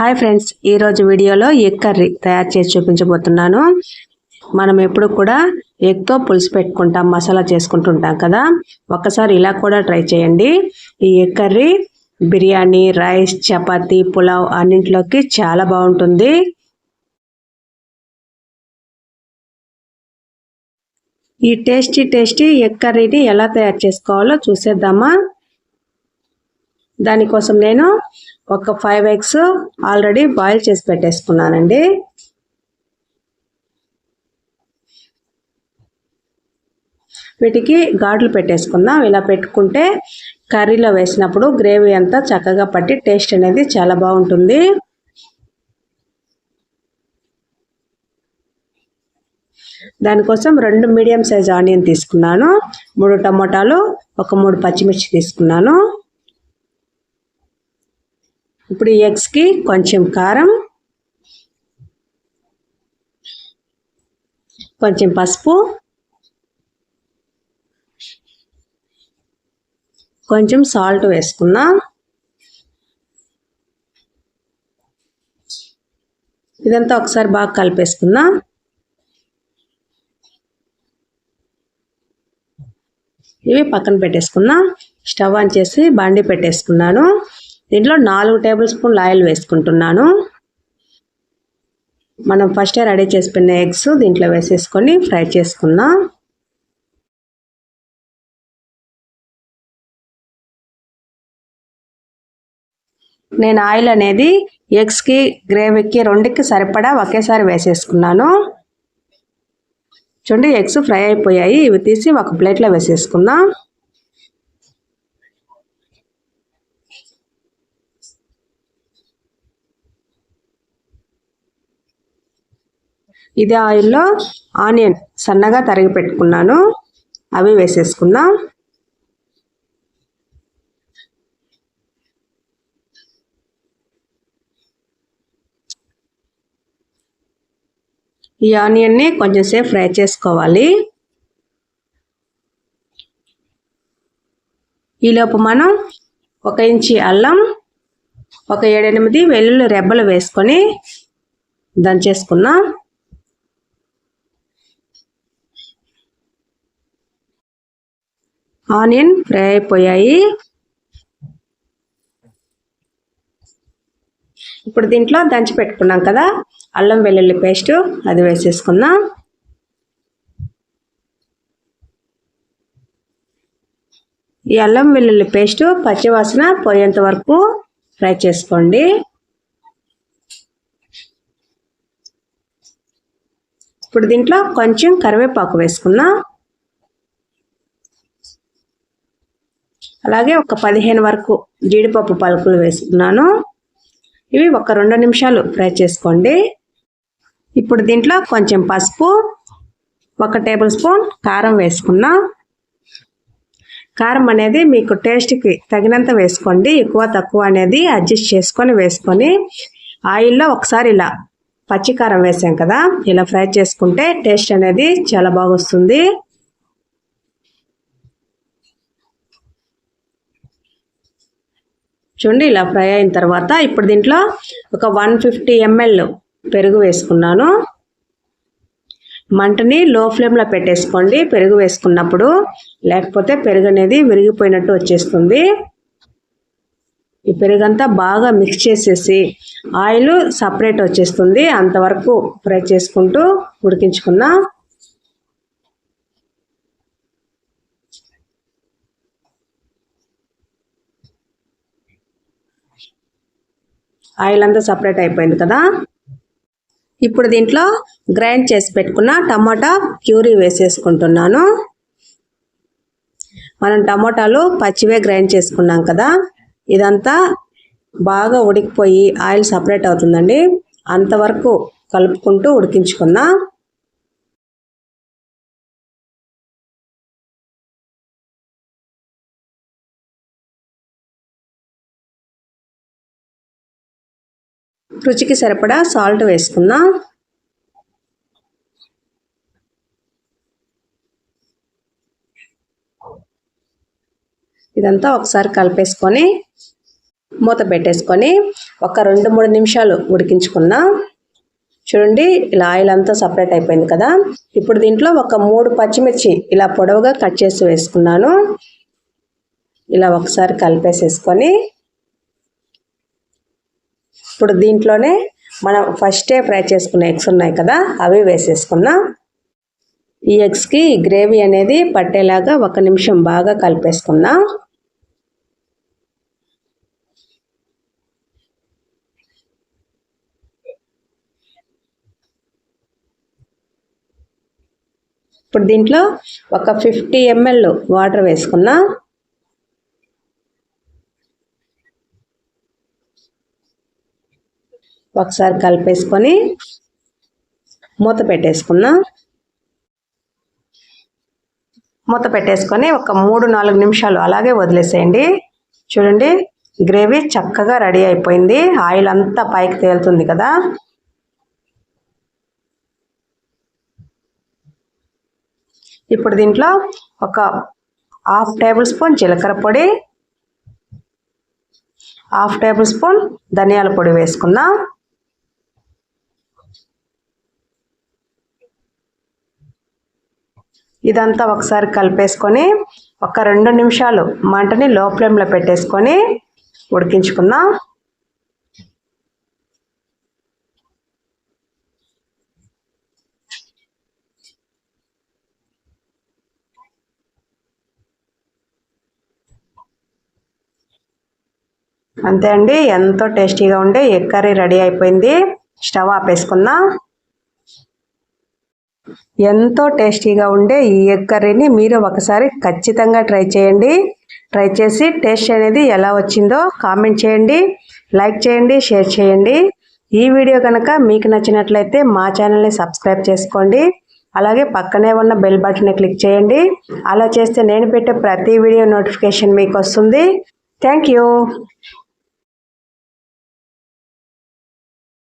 Hi friends ఈరోజు వీడియోలో egg curry తయారు చేసి చూపించబోతున్నాను. మనం ఎప్పుడు కూడా ఎగ్తో పులుసు పెట్టుకుంటాం మసాలా చేసుకుంటుంటాం కదా. ఒక్కసారి ఇలా కూడా ట్రై చేయండి. ఈ egg curry biryani rice chapati pulao అన్నింటిలోకి చాలా బాగుంటుంది. ఈ టేస్టీ టేస్టీ ఎగ్ కర్రీని ఎలా తయారు చేసుకోవాలో చూసేద్దామా? దానికోసం నేను ఒక ఫైవ్ ఎగ్స్ ఆల్రెడీ బాయిల్ చేసి పెట్టేసుకున్నానండి. వీటికి ఘాట్లు పెట్టేసుకుందాం. ఇలా పెట్టుకుంటే కర్రీలో వేసినప్పుడు గ్రేవీ అంతా చక్కగా పట్టి టేస్ట్ అనేది చాలా బాగుంటుంది. దానికోసం రెండు మీడియం సైజ్ ఆనియన్ తీసుకున్నాను. మూడు టమోటాలు ఒక మూడు పచ్చిమిర్చి తీసుకున్నాను. ఇప్పుడు ఈ ఎగ్స్కి కొంచెం కారం కొంచెం పసుపు కొంచెం సాల్ట్ వేసుకుందాం. ఇదంతా ఒకసారి బాగా కలిపేసుకుందాం. ఇవి పక్కన పెట్టేసుకుందాం. స్టవ్ ఆన్ చేసి బండి పెట్టేసుకున్నాను. దీంట్లో నాలుగు టేబుల్ స్పూన్లు ఆయిల్ వేసుకుంటున్నాను. మనం ఫస్ట్ రెడీ చేసుకున్న ఎగ్స్ దీంట్లో వేసేసుకొని ఫ్రై చేసుకుందాం నేను ఆయిల్ అనేది ఎగ్స్కి గ్రేవీకి రెండుకి సరిపడా ఒకేసారి వేసేసుకున్నాను. చూడండి ఎగ్స్ ఫ్రై అయిపోయాయి. ఇవి తీసి ఒక ప్లేట్లో వేసేసుకుందాం ఇదే ఆయిల్లో ఆనియన్ సన్నగా తరిగి పెట్టుకున్నాను. అవి వేసేసుకుందాం ఈ ఆనియన్ని కొంచెం సేపు ఫ్రై చేసుకోవాలి. ఈలోపు మనం ఒక ఇంచి అల్లం ఒక ఏడెనిమిది వెల్లుల్లి రెబ్బలు వేసుకొని దంచేసుకున్నాం. ఆనియన్ ఫ్రై అయిపోయాయి. ఇప్పుడు దీంట్లో దంచి పెట్టుకున్నాం కదా అల్లం వెల్లుల్లి పేస్ట్ అది వేసేసుకుందాం. ఈ అల్లం వెల్లుల్లి పేస్ట్ పచ్చివాసన పోయేంత వరకు ఫ్రై చేసుకోండి. ఇప్పుడు దీంట్లో కొంచెం కరివేపాకు వేసుకుందాం. అలాగే ఒక పదిహేను వరకు జీడిపప్పు పలుకులు వేసుకున్నాను. ఇవి ఒక రెండు నిమిషాలు ఫ్రై చేసుకోండి. ఇప్పుడు దీంట్లో కొంచెం పసుపు ఒక టేబుల్ స్పూన్ కారం వేసుకున్నా. కారం అనేది మీకు టేస్ట్కి తగినంత వేసుకోండి. ఎక్కువ తక్కువ అనేది అడ్జస్ట్ చేసుకొని వేసుకొని ఆయిల్లో ఒకసారి ఇలా పచ్చికారం వేసాం కదా ఇలా ఫ్రై చేసుకుంటే టేస్ట్ అనేది చాలా బాగా వస్తుంది చూడండి ఇలా ఫ్రై అయిన తర్వాత ఇప్పుడు దీంట్లో ఒక వన్ ఫిఫ్టీ ఎంఎల్ పెరుగు వేసుకున్నాను. మంటని లో ఫ్లేమ్లో పెట్టేసుకోండి. పెరుగు వేసుకున్నప్పుడు లేకపోతే పెరుగు అనేది విరిగిపోయినట్టు వచ్చేస్తుంది. ఈ పెరుగంతా బాగా మిక్స్ చేసేసి ఆయిల్ సపరేట్ వచ్చేస్తుంది. అంతవరకు ఫ్రై చేసుకుంటూ ఉడికించుకుందాం ఆయిల్ అంతా సపరేట్ అయిపోయింది కదా. ఇప్పుడు దీంట్లో గ్రైండ్ చేసి పెట్టుకున్న టమాటా ప్యూరీ వేసేసుకుంటున్నాను. మనం టమాటాలు పచ్చివే గ్రైండ్ చేసుకున్నాం కదా. ఇదంతా బాగా ఉడికిపోయి ఆయిల్ సపరేట్ అవుతుందండి. అంతవరకు కలుపుకుంటూ ఉడికించుకుందాం. రుచికి సరిపడా సాల్ట్ వేసుకుందాం ఇదంతా ఒకసారి కలిపేసుకొని మూత పెట్టేసుకొని ఒక రెండు మూడు నిమిషాలు ఉడికించుకుందాం చూడండి ఇలా ఆయిల్ అంతా సపరేట్ అయిపోయింది కదా. ఇప్పుడు దీంట్లో ఒక మూడు పచ్చిమిర్చి ఇలా పొడవుగా కట్ చేసి వేసుకున్నాను. ఇలా ఒకసారి కలిపేసేసుకొని ఇప్పుడు దీంట్లోనే మనం ఫస్టే ఫ్రై చేసుకున్న ఎగ్స్ ఉన్నాయి కదా అవి వేసేసుకున్నాం ఈ ఎగ్స్కి గ్రేవీ అనేది పట్టేలాగా ఒక నిమిషం బాగా కలిపేసుకున్నా ఇప్పుడు దీంట్లో ఒక ఫిఫ్టీ ఎంఎల్ వాటర్ వేసుకున్నాం ఒకసారి కలిపేసుకొని మూత పెట్టేసుకున్నా. మూత పెట్టేసుకొని ఒక మూడు నాలుగు నిమిషాలు అలాగే వదిలేసేయండి. చూడండి గ్రేవీ చక్కగా రెడీ అయిపోయింది. ఆయిల్ అంతా పైకి తేలుతుంది కదా. ఇప్పుడు దీంట్లో ఒక హాఫ్ టేబుల్ స్పూన్ జీలకర్ర పొడి హాఫ్ టేబుల్ స్పూన్ ధనియాల పొడి వేసుకుందాం. ఇదంతా ఒకసారి కలిపేసుకొని ఒక రెండు నిమిషాలు మంటని లో ఫ్లేమ్లో పెట్టేసుకొని ఉడికించుకుందాం. అంతే అండి. ఎంతో టేస్టీగా ఉండే ఎగ్ కర్రీ రెడీ అయిపోయింది. స్టవ్ ఆపేసుకుందాం. ఎంతో టేస్టీగా ఉండే ఈ ఎగ్ కర్రీని మీరు ఒకసారి ఖచ్చితంగా ట్రై చేయండి. ట్రై చేసి టేస్ట్ అనేది ఎలా వచ్చిందో కామెంట్ చేయండి. లైక్ చేయండి షేర్ చేయండి. ఈ వీడియో కనుక మీకు నచ్చినట్లయితే మా ఛానల్ని సబ్స్క్రైబ్ చేసుకోండి. అలాగే పక్కనే ఉన్న బెల్ బటన్ని క్లిక్ చేయండి. అలా చేస్తే నేను పెట్టే ప్రతి వీడియో నోటిఫికేషన్ మీకు వస్తుంది. Thank you.